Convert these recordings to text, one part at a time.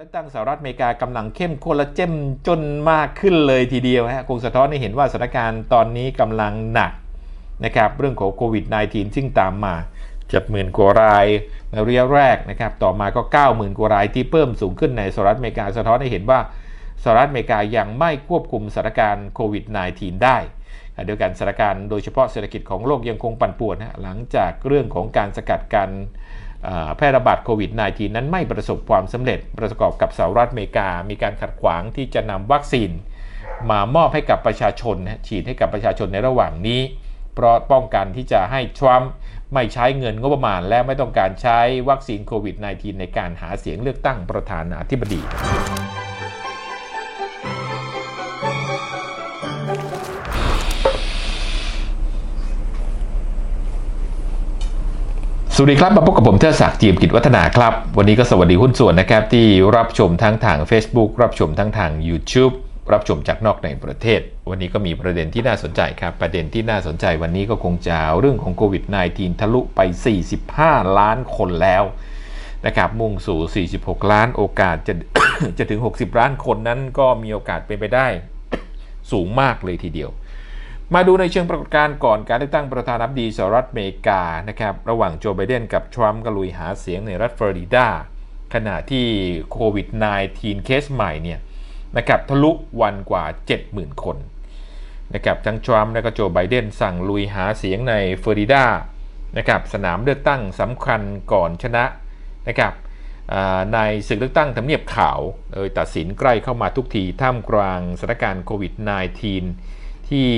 เลือกตั้งสหรัฐอเมริกากำลังเข้มข้นและเจ้มจนมากขึ้นเลยทีเดียวฮะคงสะท้อนให้เห็นว่าสถานการณ์ตอนนี้กำลังหนักนะครับเรื่องของโควิด -19 ซึ่งตามมาจ็ดหมื่นกว่ารายในระยะแรกนะครับ ต่อมาก็ 90,000 กว่ารายที่เพิ่มสูงขึ้นในสหรัฐอเมริกาสะท้อนให้เห็นว่าสหรัฐอเมริกายังไม่ควบคุมสถานการณ์โควิด -19 ได้เดียวกันสถานการณ์โดยเฉพาะเศรษฐกิจของโลกยังคงปั่นป่วนนะหลังจากเรื่องของการสกัดการ แพร่ระบาดโควิด -19 นั้นไม่ประสบความสำเร็จประกอบกับสหรัฐอเมริกา มีการขัดขวางที่จะนำวัคซีน มามอบให้กับประชาชน ฉีดให้กับประชาชนในระหว่างนี้ เพราะป้องกันที่จะให้ทรัมป์ไม่ใช้เงินงบประมาณ และไม่ต้องการใช้วัคซีนโควิด -19 ในการหาเสียงเลือกตั้งประธานาธิบดี สวัสดีครับ มาพบกับผมเทอศักดิ์จีมกิจวัฒนาครับ วันนี้ก็สวัสดีหุ้นส่วนนะครับ ที่รับชมทั้งทาง Facebook รับชมทั้งทาง YouTube รับชมจากนอกในประเทศ วันนี้ก็มีประเด็นที่น่าสนใจครับ ประเด็นที่น่าสนใจวันนี้ก็คงจะเรื่องของโควิด -19 ทะลุไป 45 ล้านคนแล้วนะครับมุ่งสู่ 46 ล้านโอกาสจะจะถึง 60 ล้านคนนั้นก็มีโอกาสเป็นไปได้ สูงมากเลยทีเดียว มาดูในเชิงปรากฏการณ์ก่อนการเลือกตั้งประธานาธิบดีสหรัฐอเมริกานะครับระหว่างโจไบเดนกับทรัมป์ก็ลุยหาเสียงในรัฐฟลอริดาขณะที่โควิด -19 เคสใหม่เนี่ยนะครับทะลุวันกว่า 70,000 คนนะครับทั้งทรัมป์และก็โจไบเดนสั่งลุยหาเสียงในฟลอริดานะครับสนามเลือกตั้งสำคัญก่อนชนะนะครับในศึกเลือกตั้งทำเนียบขาวโดยตัดสินใกล้เข้ามาทุกทีท่ามกลางสถานการณ์โควิด -19 ที่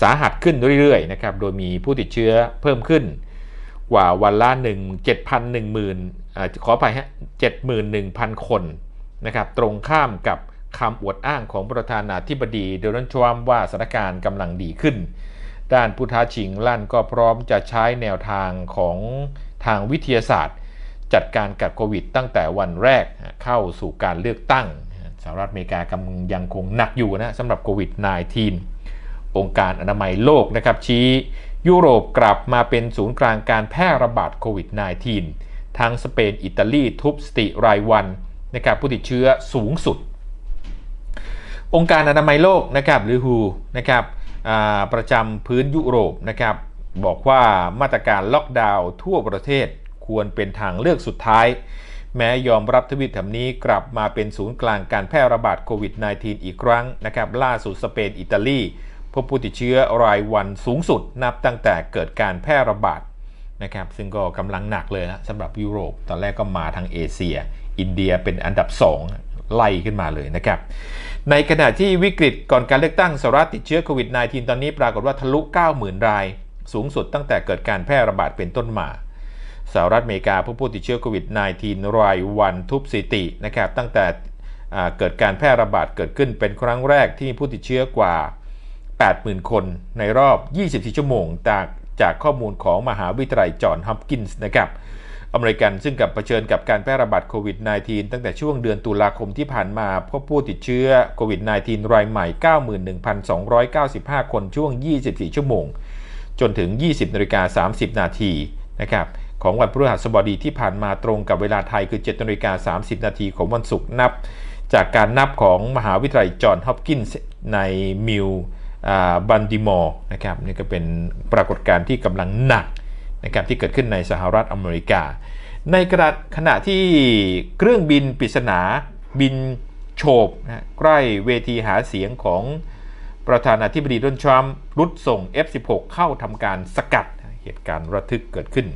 สาหัสขึ้นเรื่อยๆนะครับ โดยมีผู้ติดเชื้อเพิ่มขึ้นกว่าวันละ1 7,10,000ขออภัยฮะ71,000 คนนะครับ ตรงข้ามกับคำอวดอ้างของประธานาธิบดีโดนัลด์ทรัมป์ว่าสถานการณ์กำลังดีขึ้น ด้านผู้ท้าชิงลั่นก็พร้อมจะใช้แนวทางของทางวิทยาศาสตร์ จัดการกับโควิด ตั้งแต่วันแรกเข้าสู่การเลือกตั้งสหรัฐอเมริกากำลังยังคงหนักอยู่นะสำหรับโควิด -19 องค์การอนามัยโลกนะครับชี้ ยุโรปกลับมาเป็นศูนย์กลางการแพร่ระบาดโควิด -19 ทั้งสเปนอิตาลีทุบสติรายวันนะครับผู้ติดเชื้อสูงสุด องค์การอนามัยโลกนะครับหรือ WHO นะครับประจำพื้นยุโรปนะครับบอกว่ามาตรการล็อกดาวน์ทั่วประเทศควรเป็นทางเลือกสุดท้าย แม้ยอมรับทวิตแถมนี้กลับมาเป็นศูนย์กลางการแพร่ระบาดโควิด -19 อีกครั้งนะครับล่าสุดสเปนอิตาลี พบผู้ติดเชื้อรายวันสูงสุดนับตั้งแต่เกิดการแพร่ระบาดนะครับซึ่งก็กำลังหนักเลยนะสำหรับยุโรป ตอนแรกก็มาทางเอเชีย อินเดียเป็นอันดับ 2 ไล่ขึ้นมาเลยนะครับ ในขณะที่วิกฤตก่อนการเลือกตั้งสหรัฐติดเชื้อโควิด -19 ตอนนี้ปรากฏว่าทะลุ 90,000 ราย สูงสุดตั้งแต่เกิดการแพร่ระบาดเป็นต้นมาสหรัฐอเมริกาผู้ผู้ติดเชื้อโควิด -19 รายวันทุบสถิตินะครับตั้งแต่เกิดการแพร่ระบาดเกิดขึ้นเป็นครั้งแรกที่มีผู้ติดเชื้อกว่า 80,000 คนในรอบ 24 ชั่วโมงจากจากข้อมูลของมหาวิทยาลัยจอห์นฮอปกินส์นะครับอเมริกันซึ่งกับเผชิญกับการแพร่ระบาดโควิด -19 ตั้งแต่ช่วงเดือนตุลาคมที่ผ่านมาพบผู้ติดเชื้อโควิด -19 รายใหม่ 91,295 คนช่วง 24 ชั่วโมง จนถึง 20นาฬิกา30 นาทีนะครับของวันพฤหัสบดีที่ผ่านมาตรงกับเวลาไทยคือ7นาฬิกา30 นาทีของวันศุกร์นับ จากการนับของมหาวิทยาลัยจอห์นฮอปกินส์ในมิล บันดิมอร์นะครับนี่ก็เป็นปรากฏการณ์ที่กำลังหนักนะครับที่เกิดขึ้นในสหรัฐอเมริกา ในขณะขณะที่เครื่องบินปริศนาบินโฉบนะใกล้เวทีหาเสียงของประธานาธิบดีโดนัลด์ทรัมป์รุดส่ง F16 เข้าทำการสกัดเหตุการณ์ระทึกเกิดขึ้น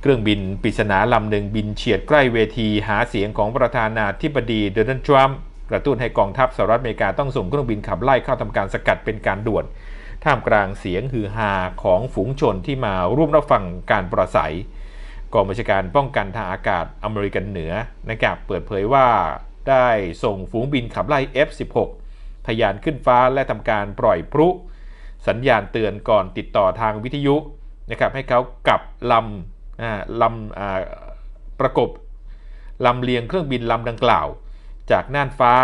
เครื่องบินปริศนาลำหนึ่งบินเฉียดใกล้เวทีหาเสียงของประธานาธิบดีโดนัลด์ทรัมป์ กระตุ้นให้กองทัพสหรัฐอเมริกาต้องส่งเครื่องบินขับไล่เข้าทำการสกัดเป็นการด่วน ท่ามกลางเสียงฮือฮาของฝูงชนที่มาร่วมรับฟังการประสัยกองบัญชาการป้องกันทางอากาศอเมริกันเหนือนะครับเปิดเผยว่าได้ส่งฝูงบินขับไล่ F16 ทะยานขึ้นฟ้าและทำการปล่อยพลุสัญญาณเตือนก่อนติดต่อทางวิทยุนะครับให้เขากลับลำลำประกบลำเลียงเครื่องบินลำดังกล่าว จากน่านฟ้า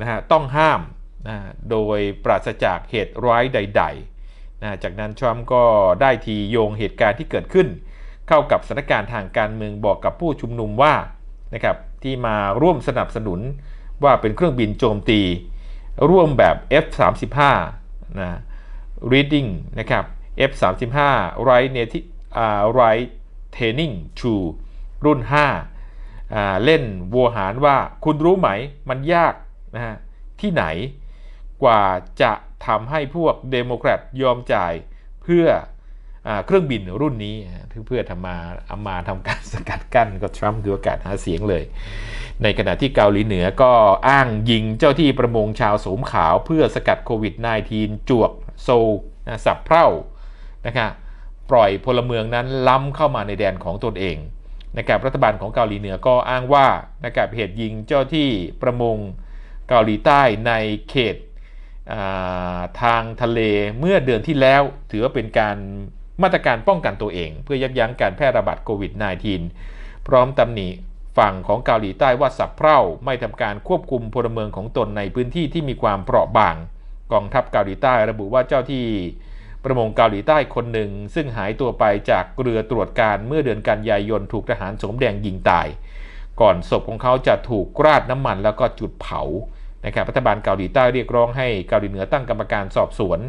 นะฮะต้องห้ามนะโดยปราศจากเหตุร้ายใดๆนะจากนั้นทรัมป์ก็ได้ทีโยงเหตุการณ์ที่เกิดขึ้น เข้ากับสถานการณ์ทางการเมืองบอกกับผู้ชุมนุมว่านะครับที่มาร่วมสนับสนุนว่าเป็นเครื่องบินโจมตี ร่วมแบบ F35 นะ reading นะครับ F35 right native อ่า right training 2รุ่น5อ่า เล่นวัวหารว่าคุณรู้ไหมมันยากนะฮะที่ไหนกว่าจะทำให้พวกเดโมแครตยอมจ่ายเพื่ออเครื่องบินรุ่นนี้เพื่อทำมาเอามาทำการสกัดกั้นก็ทรัมป์ดูอากาศหาเสียงเลย ในขณะที่เกาหลีเหนือก็อ้างยิงเจ้าที่ประมงชาวโสมขาวเพื่อสกัดโควิด -19 จวกโซลสับเพร่านะครับปล่อยพลเมืองนั้นล้ำเข้ามาในแดนของตนเอง นะครับรัฐบาลของเกาหลีเหนือก็อ้างว่านะครับเหตุยิงเจ้าที่ประมงเกาหลีใต้ในเขตทางทะเลเมื่อเดือนที่แล้ว ถือว่าเป็นการมาตรการป้องกันตัวเอง เพื่อยับยั้งการแพร่ระบาดโควิด -19 พร้อมตำหนิฝั่งของเกาหลีใต้ว่าสับเพร่าไม่ทำการควบคุมพลเมืองของตนในพื้นที่ที่มีความเปราะบาง กองทัพเกาหลีใต้ระบุว่าเจ้าที่ ประมงเกาหลีใต้คนหนึ่ง ซึ่งหายตัวไปจากเรือตรวจการเมื่อเดือนกันยายนถูกทหารสมแดงยิงตาย ก่อนศพของเขาจะถูกราดน้ำมันแล้วก็จุดเผานะครับรัฐบาลเกาหลีใต้เรียกร้องให้เกาหลีเหนือตั้งกรรมการสอบสวน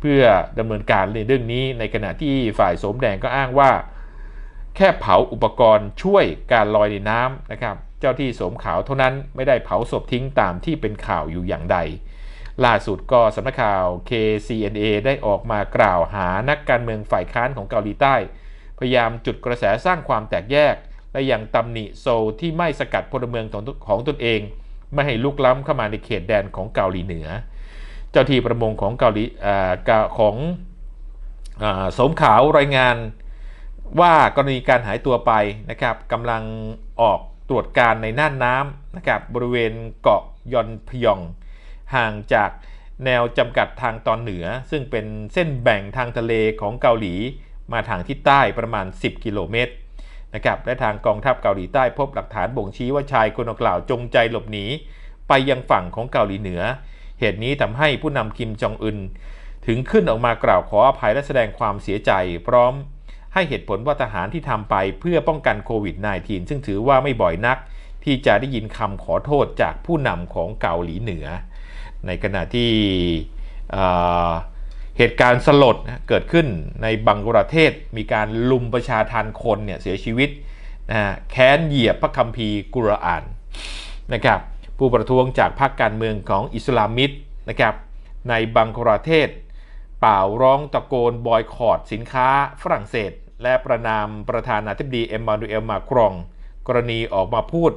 เพื่อดำเนินการในเรื่องนี้ในขณะที่ฝ่ายสมแดงก็อ้างว่า แค่เผาอุปกรณ์ช่วยการลอยในน้ำนะครับ เจ้าที่สมขาวเท่านั้นไม่ได้เผาศพทิ้งตามที่เป็นข่าวอยู่อย่างใด ล่าสุดก็สำนักข่าว KCNA ได้ออกมากล่าวหานักการเมืองฝ่ายค้านของเกาหลีใต้ พยายามจุดกระแสสร้างความแตกแยก และยังตำหนิโซลที่ไม่สกัดพลเมืองของตนเอง ไม่ให้ลุกล้ำเข้ามาในเขตแดนของเกาหลีเหนือ เจ้าที่ประมงของเกาหลีของสมขาวรายงานว่ากรณีการหายตัวไปนะครับกำลังออกตรวจการในน่านน้ำนะครับบริเวณเกาะยอนพยอง ห่างจากแนวจำกัดทางตอนเหนือ ซึ่งเป็นเส้นแบ่งทางทะเลของเกาหลี มาทางทิศใต้ประมาณ 10 กิโลเมตรนะครับและทางกองทัพเกาหลีใต้พบหลักฐานบ่งชี้ว่าชายคนกล่าวจงใจหลบหนี ไปยังฝั่งของเกาหลีเหนือ เหตุนี้ทำให้ผู้นำคิมจองอึนถึงขึ้นออกมากล่าวขออภัยและแสดงความเสียใจ พร้อมให้เหตุผลว่าทหารที่ทำไปเพื่อป้องกันโควิด -19 ซึ่งถือว่าไม่บ่อยนัก ที่จะได้ยินคำขอโทษจากผู้นำของเกาหลีเหนือ ในขณะที่เหตุการณ์สลดเกิดขึ้นในบังกลาเทศมีการลุมประชาทันคนเนี่ยเสียชีวิตนะแค้นเหยียบพระคัมภีร์กุรอานนะครับผู้ประท้วงจากพรรคการเมืองของอิสลามิดนะครับในบังกลาเทศเป่าร้องตะโกนบอยคอรดสินค้าฝรั่งเศส และประนามประธานาธิบดีเอ็มมานูเอลมาครอง กรณีออกมาพูด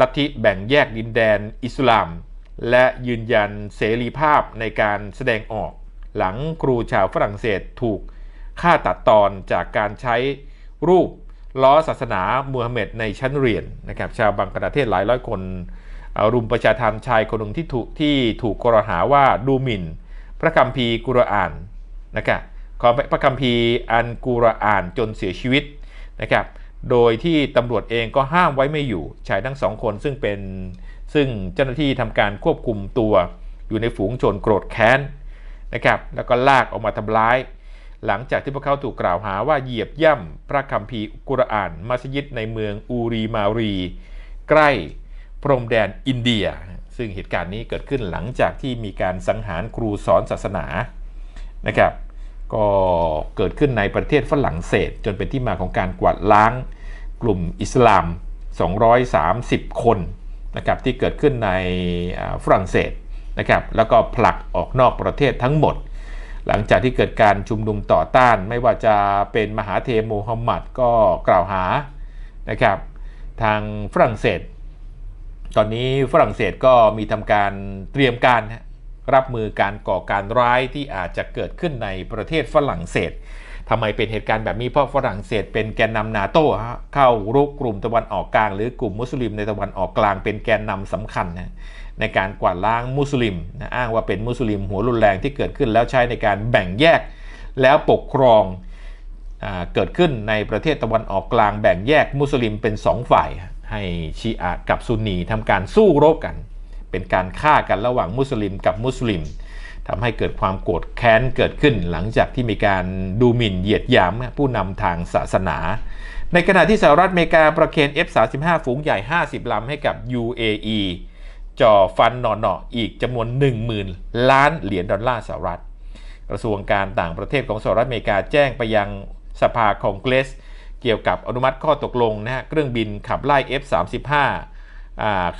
ลัทธิแบ่งแยกดินแดนอิสลาม และยืนยันเสรีภาพในการแสดงออก หลังครูชาวฝรั่งเศสถูกฆ่าตัดตอนจากการใช้รูปล้อศาสนามูฮัมหมัดในชั้นเรียนนะครับชาวบังกลาเทศหลายร้อยคนรุมประชาธรรมชายคนหนึ่งที่ถูกที่ถูกกล่าวหาว่าดูหมิ่น พระคัมภีร์กุรอานนะครับขอพระคัมภีร์อันกุรอานจนเสียชีวิตนะครับ โดยที่ตำรวจเองก็ห้ามไว้ไม่อยู่ชายทั้งสองคนซึ่งเป็นซึ่งเจ้าหน้าที่ทำการควบคุมตัวอยู่ในฝูงชนโกรธแค้นนะครับแล้วก็ลากออกมาทำร้าย หลังจากที่พวกเขาถูกกล่าวหาว่าเหยียบย่ำพระคัมภีร์กุรอาน มัสยิดในเมืองอูรีมารี ใกล้พรมแดนอินเดีย ซึ่งเหตุการณ์นี้เกิดขึ้นหลังจากที่มีการสังหารครูสอนศาสนานะครับ ก็เกิดขึ้นในประเทศฝรั่งเศส จนเป็นที่มาของการกวาดล้างกลุ่มอิสลาม 230 คนนะครับที่เกิดขึ้นในฝรั่งเศสนะครับแล้วก็ผลักออกนอกประเทศทั้งหมด หลังจากที่เกิดการชุมนุมต่อต้าน ไม่ว่าจะเป็นมหาเทโมฮัมหมัดก็กล่าวหานะครับทางฝรั่งเศส ตอนนี้ฝรั่งเศสก็มีทำการเตรียมการ รับมือการก่อการร้ายที่อาจจะเกิดขึ้นในประเทศฝรั่งเศสทำไมเป็นเหตุการณ์แบบนี้เพราะฝรั่งเศสเป็นแกนนำนาโต้เข้ารุกกลุ่มตะวันออกกลาง หรือกลุ่มมุสลิมในตะวันออกกลางเป็นแกนนำสำคัญนะในการกวาดล้างมุสลิมนะอ้างว่าเป็นมุสลิมหัวรุนแรงที่เกิดขึ้นแล้วใช้ในการแบ่งแยกแล้วปกครองเกิดขึ้นในประเทศตะวันออกกลางแบ่งแยกมุสลิมเป็น 2 ฝ่าย ให้ชีอะกับซุนนีทำการสู้รบกัน เป็นการฆ่ากันระหว่างมุสลิมกับมุสลิมทำให้เกิดความโกรธแค้นเกิดขึ้นหลังจากที่มีการดูหมิ่นเหยียดหยามผู้นำทางศาสนา ในขณะที่สหรัฐอเมริกาประเคน F35 ฝูงใหญ่ 50 ลำให้กับ UAE จ่อฟันหนอๆอีกจำนวน 10,000 ล้านเหรียญดอลลาร์สหรัฐ กระทรวงการต่างประเทศของสหรัฐอเมริกาแจ้งไปยังสภาคองเกรส เกี่ยวกับอนุมัติข้อตกลงนะฮะเครื่องบินขับไล่ F35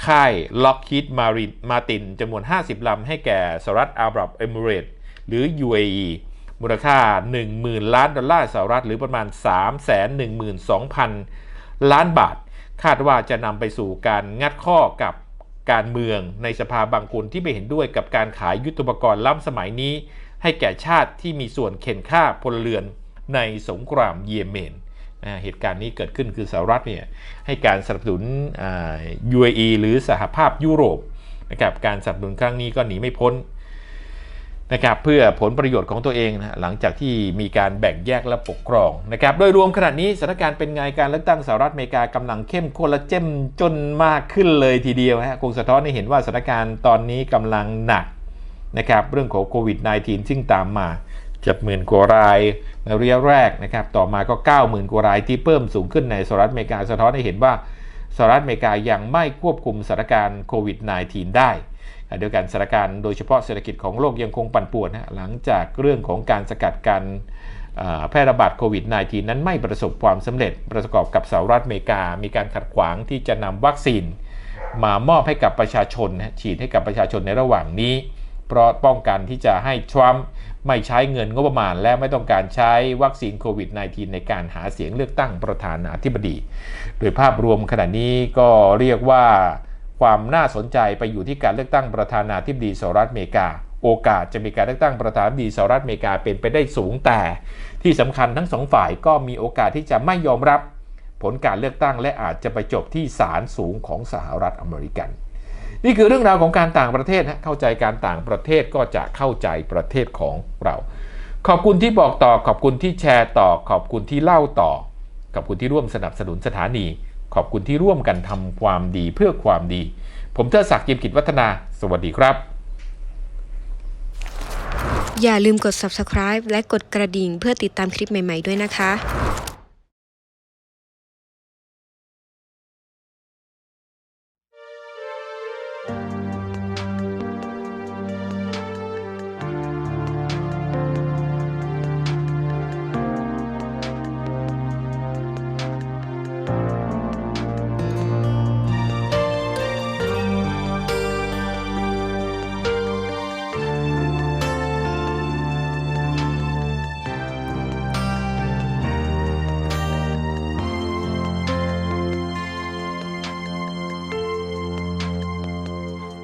ค่าย Lockheed Martin Martin จำนวน 50 ลำ ให้แก่สหรัฐอาหรับเอมิเรตหรือ UAE มูลค่า 10,000 ล้านดอลลาร์สหรัฐ หรือประมาณ 312,000 ล้านบาท คาดว่าจะนำไปสู่การงัดข้อกับการเมืองในสภาบางคนที่ไม่เห็นด้วยกับการขายยุทโธปกรณ์ล้ำสมัยนี้ ให้แก่ชาติที่มีส่วนเข็นฆ่าพลเรือนในสงครามเยเมนน เหตุการณ์นี้เกิดขึ้นคือสหรัฐเนี่ยให้การสนับสนุน UAE หรือสหภาพยุโรปนะครับการสนับสนุนครั้งนี้ก็หนีไม่พ้นนะครับเพื่อผลประโยชน์ของตัวเองนะหลังจากที่มีการแบ่งแยกและปกครองนะครับโดยรวมขณะนี้สถานการณ์เป็นไงการเลือกตั้งสหรัฐอเมริกากำลังเข้มข้นและเจ้มจนมากขึ้นเลยทีเดียวฮะคงสะท้อนให้เห็นว่าสถานการณ์ตอนนี้กำลังหนักนะครับเรื่องของโควิด -19 ซึ่งตามมา จ็ดหมื่นกว่ารายในระยะแรกนะครับ ต่อมาก็ 90,000กว่ารายที่เพิ่มสูงขึ้นในสหรัฐอเมริกาสะท้อนให้เห็นว่าสหรัฐอเมริกายังไม่ควบคุมสถานการณ์โควิด -19 ได้เดียวกันสถานการณ์โดยเฉพาะเศรษฐกิจของโลกยังคงปั่นป่วนนะหลังจากเรื่องของการสกัดกันอ่าแพร่ระบาดโควิด -19 นั้นไม่ประสบความสำเร็จประกอบกับสหรัฐอเมริกา มีการขัดขวางที่จะนำวัคซีน มามอบให้กับประชาชน ฉีดให้กับประชาชนในระหว่างนี้ เพราะป้องกันที่จะให้ทรัมป์ ไม่ใช้เงินงบประมาณ และไม่ต้องการใช้วัคซีนโควิด -19 ในการหาเสียงเลือกตั้งประธานาธิบดี โดยภาพรวมขณะนี้ก็เรียกว่าความน่าสนใจไปอยู่ที่การเลือกตั้งประธานาธิบดีสหรัฐอเมริกา โอกาสจะมีการเลือกตั้งประธานาธิบดีสหรัฐอเมริกาเป็นไปได้สูงแต่ ที่สำคัญทั้งสองฝ่ายก็มีโอกาสที่จะไม่ยอมรับ ผลการเลือกตั้งและอาจจะไปจบที่ศาลสูงของสหรัฐอเมริกัน นี่คือเรื่องราวของการต่างประเทศฮะเข้าใจการต่างประเทศก็จะเข้าใจประเทศของเรา ขอบคุณที่บอกต่อ ขอบคุณที่แชร์ต่อ ขอบคุณที่เล่าต่อ ขอบคุณที่ร่วมสนับสนุนสถานี ขอบคุณที่ร่วมกันทำความดีเพื่อความดี ผมเทดศักดิ์ยิมกิจวัฒนา สวัสดีครับ อย่าลืมกด subscribe และกดกระดิ่งเพื่อติดตามคลิปใหม่ ๆ ด้วยนะคะ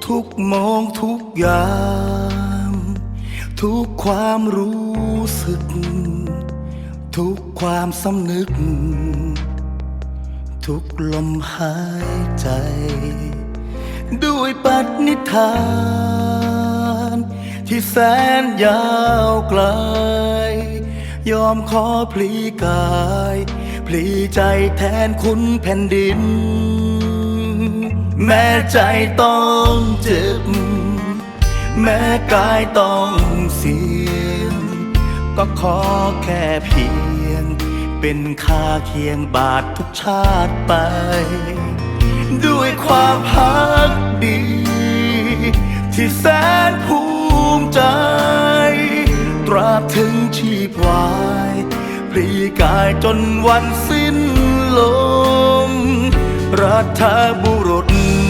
ทุกมองทุกยางทุกความรู้สึก ทุกความสำนึก ทุกลมหายใจ ด้วยปณิธาน ที่แสนยาวไกล ยอมขอพลีกาย พลีใจแทนคุณแผ่นดิน แม้ใจต้องเจ็บ แม้กายต้องเสียง ก็ขอแค่เพียง เป็นค่าเคียงบาททุกชาติไป ด้วยความพักดี ที่แสนภูมิใจ ตราบถึงชีพวายพลีกายจนวันสิ้นลมรัฐบุ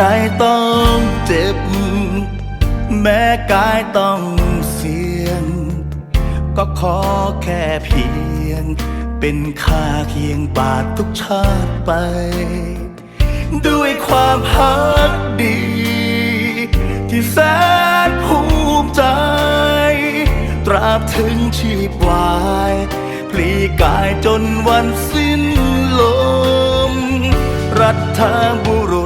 ใจต้องเจ็บ แม้กายต้องเสียง ก็ขอแค่เพียง เป็นค่าเคียงบาททุกชาติไป ด้วยความฮักดี ที่แสนภูมิใจ ตราบถึงชีพวายพลีกายจนวันสิ้นลม รัฐบุรุษ